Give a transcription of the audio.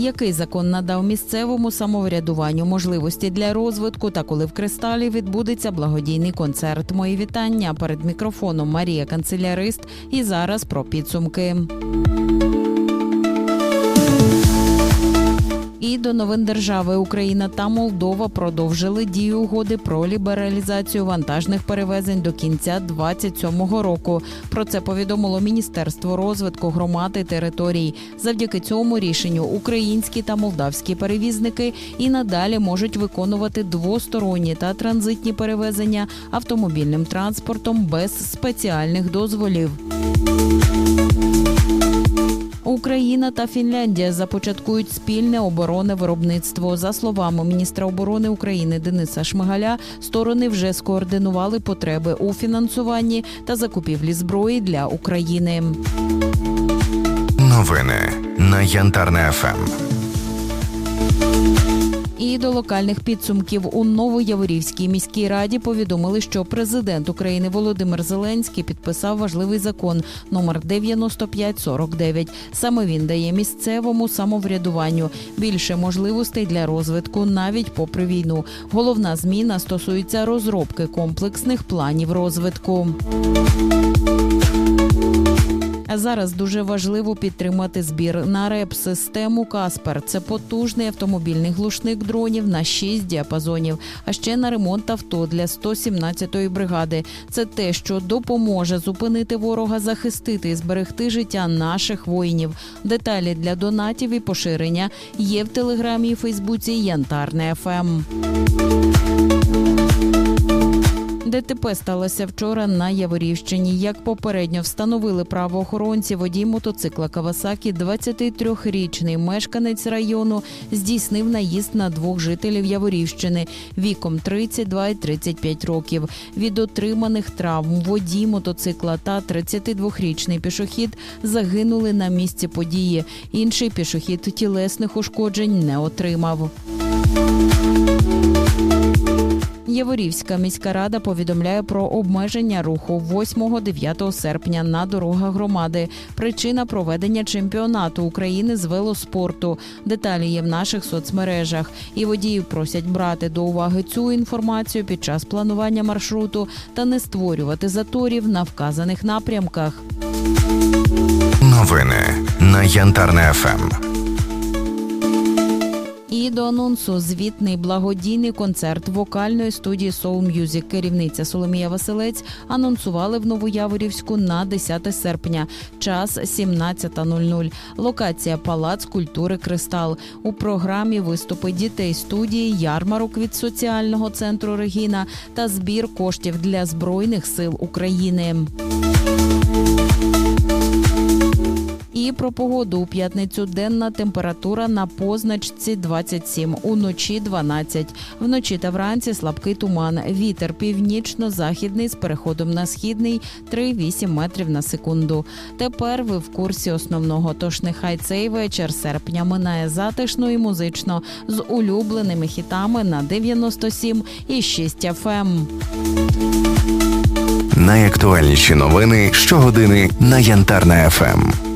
який закон надав місцевому самоврядуванню можливості для розвитку та коли в кристалі відбудеться благодійний концерт. Мої вітання перед мікрофоном Марія Канцелярист. І зараз про підсумки. І до новин держави Україна та Молдова продовжили дію угоди про лібералізацію вантажних перевезень до кінця 2027 року. Про це повідомило Міністерство розвитку громад і територій. Завдяки цьому рішенню українські та молдавські перевізники і надалі можуть виконувати двосторонні та транзитні перевезення автомобільним транспортом без спеціальних дозволів. Україна та Фінляндія започаткують спільне оборонне виробництво. За словами міністра оборони України Дениса Шмигаля, сторони вже скоординували потреби у фінансуванні та закупівлі зброї для України. Новини на Янтарне ФМ. І до локальних підсумків у Новояворівській міській раді повідомили, що президент України Володимир Зеленський підписав важливий закон номер 9549. Саме він дає місцевому самоврядуванню більше можливостей для розвитку навіть попри війну. Головна зміна стосується розробки комплексних планів розвитку. Зараз дуже важливо підтримати збір на реп-систему Каспер. Це потужний автомобільний глушник дронів на 6 діапазонів, а ще на ремонт авто для 117-ї бригади. Це те, що допоможе зупинити ворога, захистити і зберегти життя наших воїнів. Деталі для донатів і поширення є в телеграмі і Фейсбуці Янтарне Ем». ФМ. ДТП сталося вчора на Яворівщині. Як попередньо встановили правоохоронці, водій мотоцикла Кавасакі, 23-річний мешканець району, здійснив наїзд на двох жителів Яворівщини віком 32 і 35 років. Від отриманих травм водій мотоцикла та 32-річний пішохід загинули на місці події. Інший пішохід тілесних ушкоджень не отримав. Яворівська міська рада повідомляє про обмеження руху 8-9 серпня на дорогах громади. Причина проведення чемпіонату України з велоспорту. Деталі є в наших соцмережах. І водіїв просять брати до уваги цю інформацію під час планування маршруту та не створювати заторів на вказаних напрямках. Новини на Янтарне ФМ. І до анонсу звітний благодійний концерт вокальної студії Soul Music керівниця Соломія Василець анонсували в Новояворівську на 10 серпня. Час 17.00. Локація Палац культури Кристал. У програмі виступи дітей студії, ярмарок від соціального центру Регіна та збір коштів для збройних сил України. Про погоду у п'ятницю денна температура на позначці 27, уночі 12. Вночі та вранці слабкий туман. Вітер північно-західний з переходом на східний 3,8 метрів на секунду. Тепер ви в курсі основного. Тож нехай цей вечір серпня минає затишно і музично з улюбленими хітами на 97 і 6 FM. Найактуальніші новини щогодини на Янтарне ФМ.